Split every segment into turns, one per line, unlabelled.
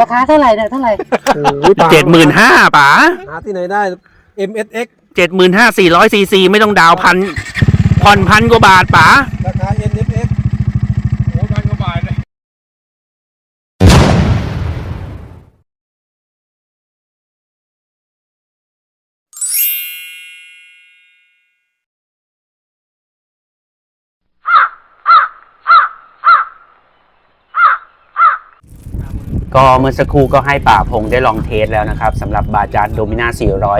ราคาเท่าไหร่เนี่ยเท่าไหร่
โอ้ยป๋า
เจ็ดหมื่นห้าป๋า
หาที่ไหนได้ MSX
เจ็ดหมื่นห้าสี่ร้อยซีซีไม่ต้องดาวพันผ่อนพันกว่าบาทป๋า
ราคา NFX
ก็เมื่
อสักครู่ก็ให้ป่าพงได้ลองเทสแล้วนะครับสำหรับบาจาร์โดมิน่า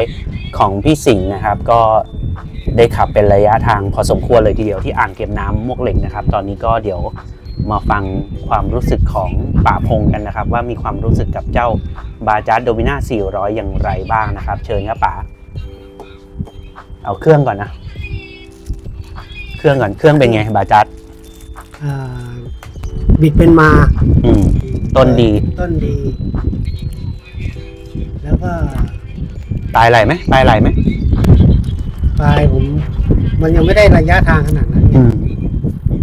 400 ของพี่สิงห์นะครับ ก็ได้ขับเป็นระยะทางพอสมควรเลยทีเดียวที่อ่างเก็บน้ำมวกเหล็กนะครับ ตอนนี้ก็เดี๋ยวมาฟังความรู้สึกของป่าพงกันนะครับ ว่ามีความรู้สึกกับเจ้าบาจาร์โดมิน่า400 อย่างไรบ้างนะครับ เชิญครับป่าเอาเครื่องก่อนนะ เครื่องก่อนเครื่องเป็นไงบาจาร์
อ่าบิดเป็นมา
อืม ต้นดี
ต้นดี แล้วก็
ปลายไหลไหมปลายไหลไหม
ปลายผม มันยังไม่ได้ระยะทางขนาดนั้น
อืม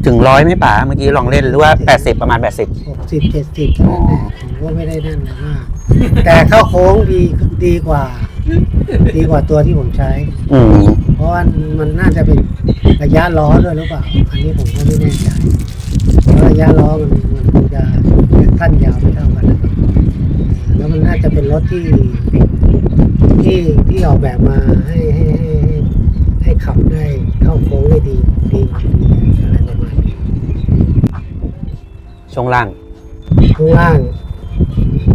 ถึงร้อยไหมป๋าเมื่อกี้ลองเล่นหรือว่า80ประมาณ80
หกสิบเจ็ดสิบนั่นแหละผมก็ไม่ได้นั่นนะมากแต่เข้าโค้งดีดีกว่า ดีกว่าตัวที่ผมใช้
อืม
เพราะว่ามันน่าจะเป็นระยะล้อด้วยหรือเปล่า อันนี้ผมก็ไม่แน่ใจเพราะระยะล้อมันมันคงจะ สั้นยาวไม่เท่ากันนะครับแล้วมันน่าจะเป็นรถที่ที่ที่ออกแบบมาให้ให้ให้ให้ให้ขับได้เข้าโค้งได้ดีดีดีอะไรประมาณนี้
ช่วงล่าง
ข้างล่าง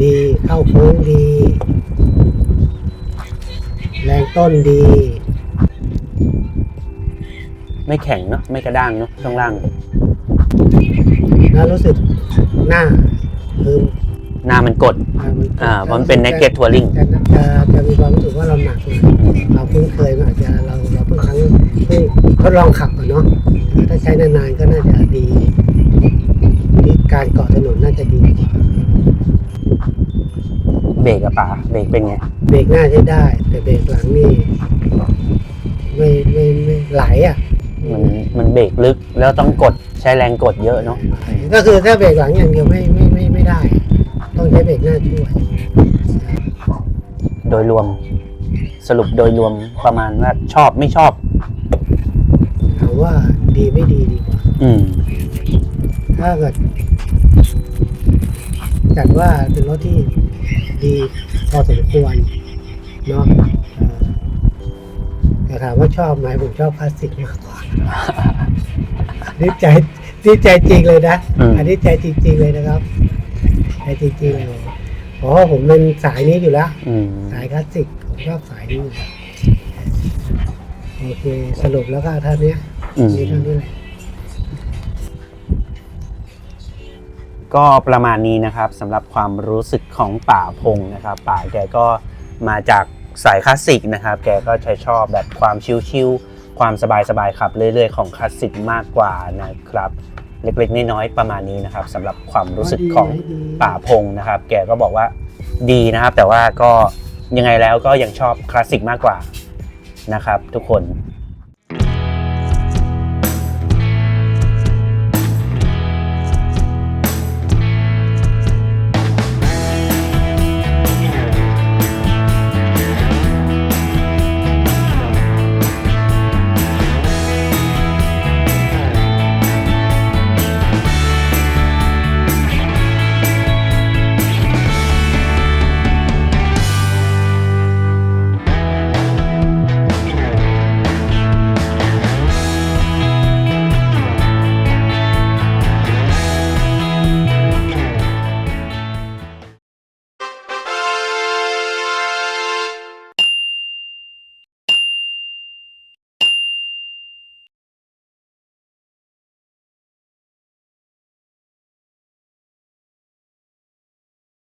ดีเข้าโค้งดี แรงต้นดี
ไม่แข็งเนาะไม่กระด้างเนาะช่วงล่าง
แล้วรู้สึกหน้า คือ
หน้ามันกด
อ่ามัน
อ่าเพราะมันเป็น naked touring
จะจะจะมีความรู้สึกว่าเราหนักเลยเราคุ้นเคยมันอาจจะเราเราเพิ่งครั้งเพิ่งทดลองขับอะเนาะถ้าใช้นานๆก็น่าจะดีที่การเกาะถนนน่าจะดี
เบรกอะป๋าเบรกเป็นไง
เบรกหน้าใช้ได้ แต่เบรกหลังนี่ไม่ไม่ไม่ไหลอะ
มันมันเบรกลึกแล้วต้องกดใช้แรงกดเยอะเนาะ
ก็คือถ้าเบรกหลังอย่างเดียวไม่ไม่ ไม่ไม่ได้ ต้องใช้เบรกหน้าช่วย
โดยรวมสรุปโดยรวมประมาณว่าชอบไม่ชอบ
ถามว่าดีไม่ดีดีกว่า
อืม
ถ้าเกิดจัดว่าเป็นรถที่ดีพอสมควรเนาะเออแต่ถามว่าชอบไหมผมชอบคลาสสิกมากกว่านี่ใจนี่ใจจริงเลยนะ
อืม
อันนี้ใจจริง ๆ เลยนะครับ ใจจริงๆเลยเพราะว่าผมเป็นสายนี้อยู่แล้ว
อืม
สายคลาสสิกผมชอบสายนี้อยู่แล้วโอเคสรุปแล้วก็เท่านี้
อืม
มีเท่านี้แหละ
ก็ประมาณนี้นะครับสำหรับความรู้สึกของป่าพงนะครับ ป่าแกก็มาจากสายคลาสสิกนะครับ แกก็ใช้ชอบแบบความชิลๆความสบายๆขับเรื่อยๆของคลาสสิกมากกว่านะครับ เล็กๆน้อยๆประมาณนี้นะครับสำหรับความรู้สึกของป่าพงนะครับ แกก็บอกว่าดีนะครับ แต่ว่าก็ยังไงแล้วก็ยังชอบคลาสสิกมากกว่านะครับ ทุกคน